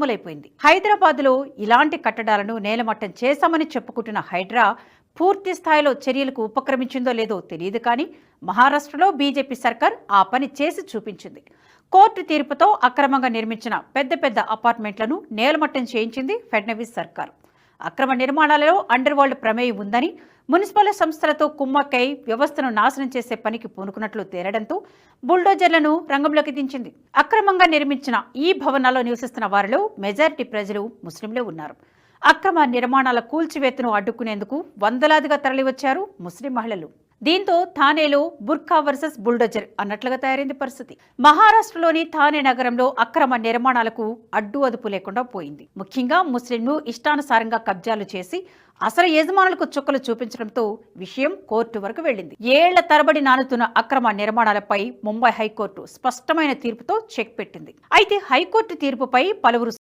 మామూలైపోయింది హైదరాబాద్లో ఇలాంటి కట్టడాలను నేలమట్టం చేశామని చెప్పుకుంటున్న హైడ్రా పూర్తి స్థాయిలో చర్యలకు ఉపక్రమించిందో లేదో తెలియదు కానీ మహారాష్ట్రలో బీజేపీ సర్కార్ ఆ పని చేసి చూపించింది. కోర్టు తీర్పుతో అక్రమంగా నిర్మించిన పెద్ద పెద్ద అపార్ట్మెంట్లను నేలమట్టం చేయించింది ఫడ్నవీస్ సర్కార్. అక్రమ నిర్మాణాలలో అండర్ వరల్డ్ ప్రమేయం ఉందని మున్సిపల్ సంస్థలతో కుమ్మక్కై వ్యవస్థను నాశనం చేసే పనికి పూనుకున్నట్లు తేలడంతో బుల్డోజర్లను రంగంలోకి దించింది. అక్రమంగా నిర్మించిన ఈ భవనాల్లో నివసిస్తున్న వారిలో మెజారిటీ ప్రజలు ముస్లింలే ఉన్నారు. అక్రమ నిర్మాణాల కూల్చివేతను అడ్డుకునేందుకు వందలాదిగా తరలివచ్చారు ముస్లిం మహిళలు. దీంతో థానేలో బుర్ఖా వర్సెస్ బుల్డోజర్ అన్నట్లుగా తయారైంది పరిస్థితి. మహారాష్ట్రలోని థానే నగరంలో అక్రమ నిర్మాణాలకు అడ్డు అదుపు లేకుండా పోయింది. ముఖ్యంగా ముస్లింలు ఇష్టానుసారంగా కబ్జాలు చేసి అసలు యజమానులకు చుక్కలు చూపించడంతో విషయం కోర్టు వరకు వెళ్ళింది. ఏళ్ళ తరబడి నానుతున్న అక్రమ నిర్మాణాలపై ముంబై హైకోర్టు స్పష్టమైన తీర్పుతో చెక్ పెట్టింది. అయితే హైకోర్టు తీర్పుపై పలువురు